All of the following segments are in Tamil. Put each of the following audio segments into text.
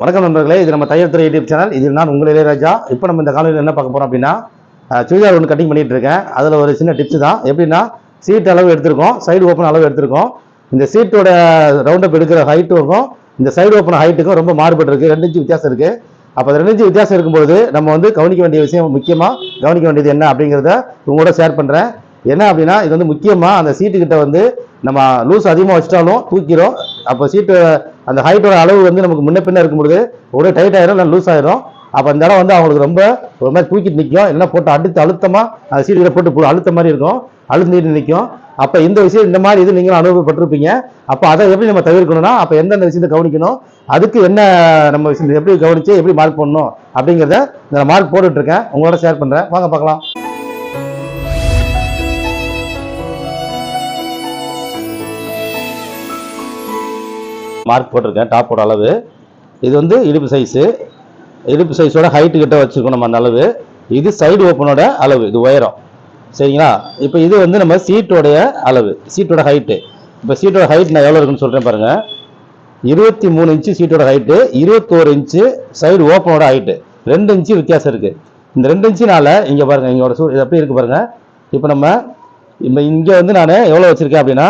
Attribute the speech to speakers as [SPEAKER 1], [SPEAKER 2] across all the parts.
[SPEAKER 1] வணக்கம் நண்பர்களே இது நம்ம தையல் துறை யூடியூப் சேனல். இது நான் உங்கள் இளையராஜா. இப்போ நம்ம இந்த காலையில் என்ன பார்க்க போகிறோம் அப்படின்னா சுடிதார் ஒன்று கட்டிங் பண்ணிகிட்டு இருக்கேன். அதில் ஒரு சின்ன டிப்ஸ் தான். எப்படின்னா சீட் அளவு எடுத்திருக்கோம். சைடு ஓப்பன் அளவு எடுத்திருக்கோம். இந்த சீட்டோட ரவுண்டப் எடுக்கிற ஹைட்டுக்கும் இந்த சைடு ஓப்பன் ஹைட்டுக்கும் ரொம்ப மாறுபட்டு இருக்குது ரெண்டு இன்ச்சு வித்தியாசம் இருக்குது அப்போ ரெண்டு இன்ச்சு வித்தியாசம் இருக்கும்போது நம்ம வந்து கவனிக்க வேண்டிய விஷயம் முக்கியமாக கவனிக்க வேண்டியது என்ன அப்படிங்கிறத உங்களோட ஷேர் பண்ணுறேன் என்ன அப்படின்னா இது வந்து முக்கியமாக அந்த சீட்டுக்கிட்ட வந்து நம்ம லூஸ் அதிகமாக வச்சிட்டாலும் தூக்கிறோம் அப்போ சீட்டு அந்த ஹைட்டோட அளவு வந்து நமக்கு முன்ன பின்ன இருக்கும்பொழுது ஒரே டைட் ஆயிரும் இல்லை லூஸ் ஆயிரும். அப்போ அந்த இடம் வந்து அவங்களுக்கு ரொம்ப ஒரு மாதிரி தூக்கிட்டு நிற்கும் இல்லைன்னா போட்டு அடுத்து அழுத்தமாக அந்த சீட்டுகளை போட்டு அழுத்த மாதிரி இருக்கும். அழுத்திட்டு நிற்கும் அப்போ இந்த விஷயம் இந்த மாதிரி இது நீங்களும் அனுபவப்பட்டிருப்பீங்க. அப்போ அதை எப்படி நம்ம தவிர்க்கணும்னா அப்போ எந்தெந்த விஷயத்தை கவனிக்கணும் அதுக்கு என்ன நம்ம விஷயம் எப்படி கவனித்து எப்படி மார்க் பண்ணணும் அப்படிங்கிறத இந்த மார்க் போட்டுட்ருக்கேன் உங்களோட ஷேர் பண்ணுறேன் வாங்க பார்க்கலாம். மார்க் போட்டிருக்கேன் டாப்போட அளவு. இது வந்து இடுப்பு சைஸு இடுப்பு சைஸோட ஹைட்டு கிட்ட வச்சுருக்கோம் நம்ம அந்த அளவு. இது சைடு ஓப்பனோட அளவு இது உயரம். சரிங்களா? இப்போ இது வந்து நம்ம சீட்டோடைய அளவு சீட்டோட ஹைட்டு இப்போ சீட்டோட ஹைட் நான் எவ்வளோ இருக்குன்னு சொல்கிறேன் பாருங்கள் இருபத்தி மூணு இன்ச்சு சீட்டோட ஹைட்டு இருபத்தோரு இன்ச்சு சைடு ஓப்பனோட ஹைட்டு ரெண்டு இன்ச்சு வித்தியாசம் இருக்குது இந்த ரெண்டு இன்ச்சுனால இங்கே பாருங்கள் இங்கோட சூ இது எப்படி இருக்குது பாருங்கள் இப்போ நம்ம இப்போ இங்கே வந்து நான் எவ்வளோ வச்சுருக்கேன் அப்படின்னா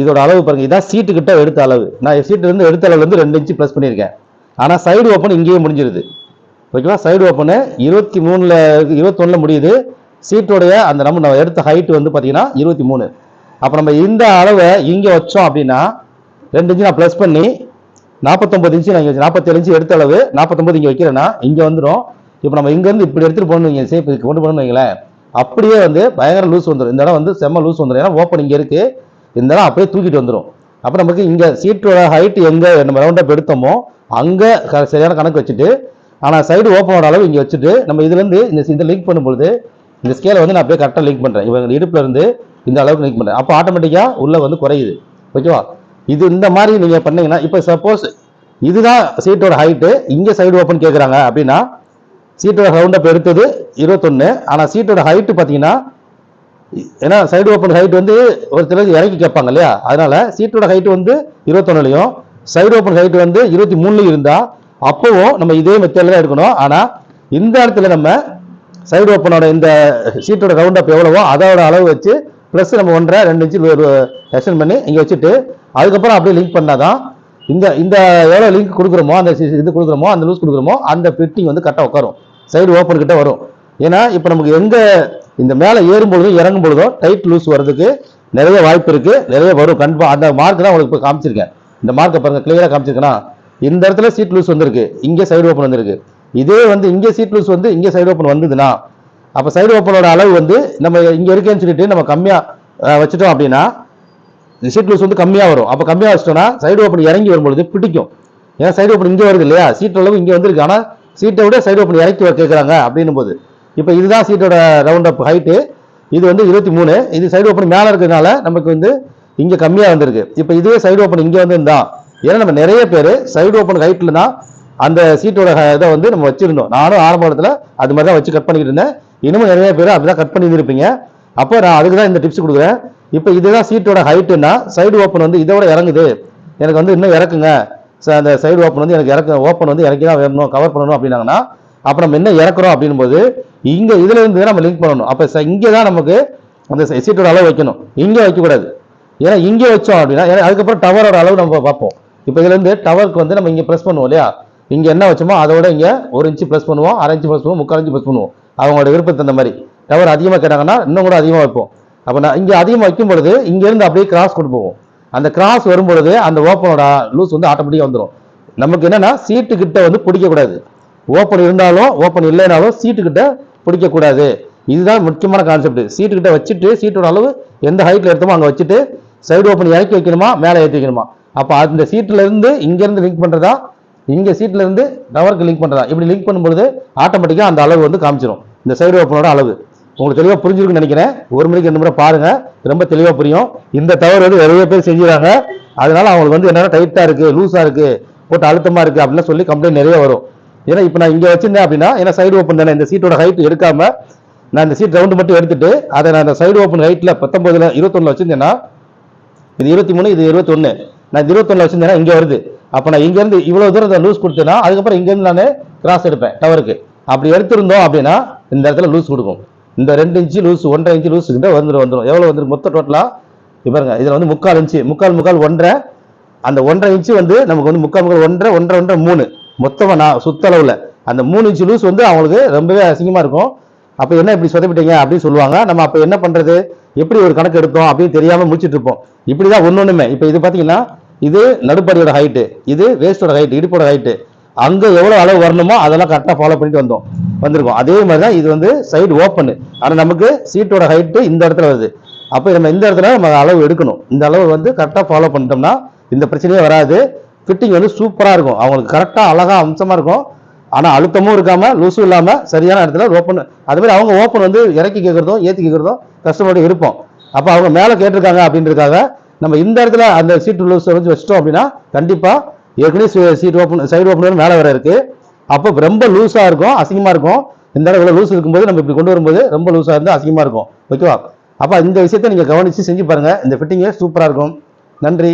[SPEAKER 1] இதோட அளவு பாருங்க. இதான் சீட்டு கிட்ட எடுத்த அளவு. நான் சீட்டு இருந்து எடுத்த அளவுல இருந்து ரெண்டு இன்ச்சு ப்ளஸ் பண்ணியிருக்கேன். ஆனால் சைடு ஓப்பன் இங்கேயே முடிஞ்சிருது. ஓகேவா சைடு ஓப்பனு இருபத்தி மூணில் இருபத்தொன்னில் முடியுது. சீட்டோடைய அந்த நம்ம நம்ம எடுத்த ஹைட்டு வந்து பார்த்தீங்கன்னா இருபத்தி மூணு. அப்போ நம்ம இந்த அளவை இங்கே வச்சோம் அப்படின்னா ரெண்டு இன்ச்சு நான் ப்ளஸ் பண்ணி நாற்பத்தொம்பது இன்ச்சு நான் இங்கே நாற்பத்தேழு இன்ச்சு எடுத்த அளவு நாற்பத்தொம்பது இங்கே வைக்கிறேன்னா இங்கே வந்துடும் இப்போ நம்ம இங்கேருந்து இப்படி எடுத்துகிட்டு போகணும் இங்கே சேஃப் இதுக்கு கொண்டு போகணும்னு வைங்களேன். அப்படியே வந்து பயங்கர லூஸ் வந்துடும் இந்த இடம் வந்து செம்ம லூஸ் வந்துடும் ஏன்னா ஓப்பன் இங்கே இருக்குது இருந்தாலும் அப்படியே தூக்கிட்டு வந்துடும் அப்போ நமக்கு இங்கே சீட்டோட ஹைட் எங்கே நம்ம ரவுண்டப் எடுத்தோமோ அங்கே சரியான கணக்கு வச்சுட்டு ஆனால் சைடு ஓப்பனோட அளவு இங்கே வச்சுட்டு நம்ம இதுலேருந்து இந்த இந்த லிங்க் பண்ணும்பொழுது இந்த ஸ்கேலை வந்து நான் அப்படியே கரெக்டாக லிங்க் பண்ணுறேன் இவங்க இடுப்புல இருந்து இந்த அளவுக்கு லிங்க் பண்ணுறேன் அப்போ ஆட்டோமேட்டிக்காக உள்ளே வந்து குறையுது. ஓகேவா இது இந்த மாதிரி நீங்கள் பண்ணீங்கன்னா இப்போ சப்போஸ் இதுதான் சீட்டோட ஹைட்டு இங்கே சைடு ஓப்பன் கேட்குறாங்க அப்படின்னா சீட்டோட ரவுண்டப் எடுத்தது இருபத்தொன்று ஆனால் சீட்டோட ஹைட்டு பார்த்தீங்கன்னா ஏன்னா சைடு ஓப்பன் ஹைட் வந்து ஒரு சிலருக்கு இறக்கி கேட்பாங்க இல்லையா? அதனால சீட்டோட ஹைட் வந்து இருபத்தொன்னுலையும் சைடு ஓப்பன் ஹைட் வந்து இருபத்தி மூணுலையும் இருந்தால் அப்பவும் நம்ம இதே மெத்தடில் தான் எடுக்கணும். ஆனால் இந்த இடத்துல நம்ம சைடு ஓப்பனோட இந்த சீட்டோட ரவுண்ட் அப் எவ்வளவோ அதோட அளவு வச்சு ப்ளஸ் நம்ம ஒன்றரை ரெண்டு இன்ச்சு எக்ஸ்டெண்ட் பண்ணி இங்கே வச்சுட்டு அதுக்கப்புறம் அப்படியே லிங்க் பண்ணால் தான் இந்த இந்த எவ்வளோ லிங்க் கொடுக்குறோமோ அந்த இது கொடுக்குறோமோ அந்த லூஸ் கொடுக்குறோமோ அந்த ஃபிட்டிங் வந்து கரெக்டாக உட்காரும். சைடு ஓப்பன் கிட்ட வரும். ஏன்னா இப்போ நமக்கு எங்கே இந்த மேலே ஏறும் பொழுதும் இறங்கும் பொழுதும் டைட் லூஸ் வர்றதுக்கு நிறைய வாய்ப்பு இருக்குது நிறைய வரும். கண்டிப்பாக அந்த மார்க் தான் உங்களுக்கு இப்போ காமிச்சிருக்கேன். இந்த மார்க்கை பாருங்கள் கிளியராக காமிச்சிருக்கேன்னா இந்த இடத்துல சீட் லூஸ் வந்திருக்கு. இங்கே சைடு ஓப்பன் வந்திருக்கு. இதே வந்து இங்கே சீட் லூஸ் வந்து இங்கே சைடு ஓப்பன் வந்ததுன்னா அப்போ சைடு ஓப்பனோட அளவு வந்து நம்ம இங்கே இருக்கேன்னு சொல்லிட்டு நம்ம கம்மியாக வச்சுட்டோம் அப்படின்னா சீட் லூஸ் வந்து கம்மியாக வரும். அப்போ கம்மியாக வச்சிட்டோம்னா சைடு ஓப்பன் இறங்கி வரும்பொழுது பிடிக்கும். ஏன்னா சைடு ஓப்பன் இங்கே வருது இல்லையா? சீட் அளவு இங்கே வந்திருக்கு. ஆனால் சீட்டை விட சைடு ஓப்பன் இறக்கி கேட்குறாங்க அப்படின்னும் போது இப்போ இதுதான் சீட்டோட ரவுண்ட் அப் ஹைட்டு இது வந்து இருபத்தி மூணு. இது சைடு ஓப்பன் மேலே இருக்கிறதுனால நமக்கு வந்து இங்கே கம்மியாக வந்திருக்கு. இப்போ இதுவே சைடு ஓப்பன் இங்கே வந்து இருந்தா ஏன்னா நம்ம நிறைய பேர் சைடு ஓப்பன் ஹைட்டில் தான் அந்த சீட்டோட ஹ- இதை வந்து நம்ம வச்சுருந்தோம். நானும் ஆரம்ப காலத்தில் அது மாதிரி தான் வச்சு கட் பண்ணிக்கிட்டு இருந்தேன். இன்னமும் நிறைய பேர் அப்படி தான் கட் பண்ணி இருப்பீங்க அப்போ நான் அதுக்கு தான் இந்த டிப்ஸ் கொடுக்குறேன். இப்போ இதுதான் சீட்டோட ஹைட்டுன்னா சைடு ஓப்பன் வந்து இதோட இறங்குது. எனக்கு வந்து இன்னும் இறக்குங்க. ச- அந்த சைடு ஓப்பன் வந்து எனக்கு இறக்க ஓப்பன் வந்து இறக்கி தான் வேணும் கவர் பண்ணணும் அப்படின்னாங்கன்னா அப்போ நம்ம என்ன இறக்குறோம் அப்படின்னும் போது இங்கே இதில் இருந்து நம்ம லிங்க் பண்ணணும். அப்போ இங்கே தான் நமக்கு அந்த சீட்டோட அளவு வைக்கணும். இங்கே வைக்கக்கூடாது. ஏன்னா இங்கே வச்சோம் அப்படின்னா ஏன்னா அதுக்கப்புறம் டவரோட அளவு நம்ம பார்ப்போம். இப்போ இதுலேருந்து டவருக்கு வந்து நம்ம இங்கே ப்ரெஸ் பண்ணுவோம் இல்லையா? இங்கே என்ன வச்சோமோ அதோட இங்கே ஒரு இன்ச்சு ப்ளஸ் பண்ணுவோம் அரை இன்ச்சு ப்ளஸ் பண்ணுவோம் முக்கால் இன்ச்சு ப்ளஸ் பண்ணுவோம். அவங்களோட விருப்பத்தை தகுந்த மாதிரி. டவர் அதிகமாக கேட்டாங்கன்னா இன்னும் கூட அதிகமாக வைப்போம். அப்போ நான் இங்கே அதிகமாக வைக்கும் பொழுது இங்கேருந்து அப்படியே கிராஸ் கொண்டு போவோம். அந்த கிராஸ் வரும்பொழுது அந்த ஓப்பனோட லூஸ் வந்து ஆட்டோமேட்டிக்காக வந்துடும் நமக்கு என்னென்னா சீட்டு கிட்ட வந்து பிடிக்கக்கூடாது. ஓப்பன் இருந்தாலும் ஓப்பன் இல்லைனாலும் சீட்டு கிட்ட பிடிக்கக்கூடாது. இதுதான் முக்கியமான கான்செப்ட் சீட்டுக்கிட்ட வச்சுட்டு சீட்டோட அளவு எந்த ஹைட்டில் எடுத்தோமோ அங்கே வச்சுட்டு சைடு ஓப்பன் இறக்கி வைக்கணுமா மேலே ஏற்றி வைக்கணுமா? அப்போ அந்த சீட்டிலேருந்து இருந்து லிங்க் பண்ணுறதா இங்கே சீட்ல இருந்து டவருக்கு லிங்க் பண்ணுறதா இப்படி லிங்க் பண்ணும்பொழுது ஆட்டோமேட்டிக்காக அந்த அளவு வந்து காமிச்சிடும் இந்த சைடு ஓப்பனோட அளவு. உங்களுக்கு தெளிவாக புரிஞ்சிருக்குன்னு நினைக்கிறேன். ஒரு மணிக்கு ரெண்டு முறை பாருங்கள் ரொம்ப தெளிவாக புரியும். இந்த தவறு வந்து நிறைய பேர் செஞ்சுறாங்க. அதனால அவங்களுக்கு வந்து என்னன்னா டைட்டாக இருக்குது லூஸாக இருக்குது போட்டு அழுத்தமாக இருக்குது அப்படின்னு சொல்லி கம்ப்ளைண்ட் நிறைய வரும். ஏன்னா இப்போ நான் இங்கே வச்சிருந்தேன் அப்படின்னா ஏன்னா சைடு ஓப்பன் தானே. இந்த சீட்டோட ஹைட் எடுக்காம நான் இந்த சீட் ரவுண்டு மட்டும் எடுத்துட்டு அதை நான் அந்த சைடு ஓப்பன் ஹைட்டில் பத்தொம்பதுல இருபத்தொன்னுல வச்சிருந்தேன்னா இது இருபத்தி மூணு இது இருபத்தொன்னு. நான் இந்த இருபத்தொன்னுல வச்சிருந்தேன்னா இங்கே வருது. அப்போ நான் இங்கேருந்து இவ்வளோ தூரம் லூஸ் கொடுத்தேன்னா அதுக்கப்புறம் இங்கேருந்து நான் கிராஸ் எடுப்பேன் டவருக்கு அப்படி எடுத்திருந்தோம் அப்படின்னா இந்த இடத்துல லூஸ் கொடுக்கும். இந்த ரெண்டு இன்ச்சு லூஸ் ஒன்றரை இன்ச்சு லூஸ் கிட்ட வந்துடும் வந்துடும் எவ்வளோ வந்துடும் மொத்த டோட்டலாக பாருங்க இதில் வந்து முக்கால் இன்ச்சு முக்கால் முக்கால் ஒன்றரை. அந்த ஒன்றரை இன்ச்சு வந்து நமக்கு வந்து முக்கால் முக்கால் ஒன்றரை ஒன்றரை ஒன்றரை மூணு. மொத்தமாக நான் சுத்தளவில். அந்த மூணு இன்ச்சு லூஸ் வந்து அவங்களுக்கு ரொம்பவே அசிங்கமாக இருக்கும். அப்போ என்ன இப்படி சொதப்பிட்டீங்க அப்படின்னு சொல்லுவாங்க. நம்ம அப்போ என்ன பண்ணுறது எப்படி ஒரு கணக்கு எடுத்தோம் அப்படின்னு தெரியாமல் முடிச்சுட்டு இருப்போம். இப்படி தான் ஒன்று ஒன்றுமே இப்போ இது பார்த்தீங்கன்னா இது நடுப்படியோட ஹைட்டு இது வேஸ்டோட ஹைட்டு இடுப்போட ஹைட்டு அங்கே எவ்வளோ அளவு வரணுமோ அதெல்லாம் கரெக்டாக ஃபாலோ பண்ணிட்டு வந்தோம். வந்திருக்கோம். அதே மாதிரி தான் இது வந்து சைடு ஓப்பனு ஆனால் நமக்கு சீட்டோட ஹைட்டு இந்த இடத்துல வருது. அப்போ நம்ம இந்த இடத்துல நம்ம அளவு எடுக்கணும். இந்த அளவு வந்து கரெக்டாக ஃபாலோ பண்ணிட்டோம்னா இந்த பிரச்சனையே வராது. ஃபிட்டிங் வந்து சூப்பராக இருக்கும். அவங்களுக்கு கரெக்டாக அழகாக அம்சமாக இருக்கும். ஆனால் அழுத்தமும் இருக்காமல் லூஸும் இல்லாமல் சரியான இடத்துல ஓப்பன் அதுமாதிரி அவங்க ஓப்பன் வந்து இறக்கி கேட்குறதும் ஏற்றி கேட்குறதும் கஸ்டமர்கிட்ட இருப்போம் அப்போ அவங்க மேலே கேட்டிருக்காங்க அப்படின்றதுக்காக நம்ம இந்த இடத்துல அந்த சீட்டு லூஸ் வந்து வச்சிட்டோம் அப்படின்னா கண்டிப்பாக ஏற்கனவே சீட் ஓப்பன் சைடு ஓப்பனர் மேலே வர இருக்குது அப்போ ரொம்ப லூஸாக இருக்கும் அசிங்கமாக இருக்கும். இந்த இடம் இவ்வளோ லூஸ் இருக்கும்போது நம்ம இப்படி கொண்டு வரும்போது ரொம்ப லூஸாக இருந்தால் அசிங்கமாக இருக்கும். ஓகேவா? அப்போ இந்த விஷயத்தை நீங்கள் கவனித்து செஞ்சு பாருங்கள் இந்த ஃபிட்டிங்கே சூப்பராக இருக்கும். நன்றி.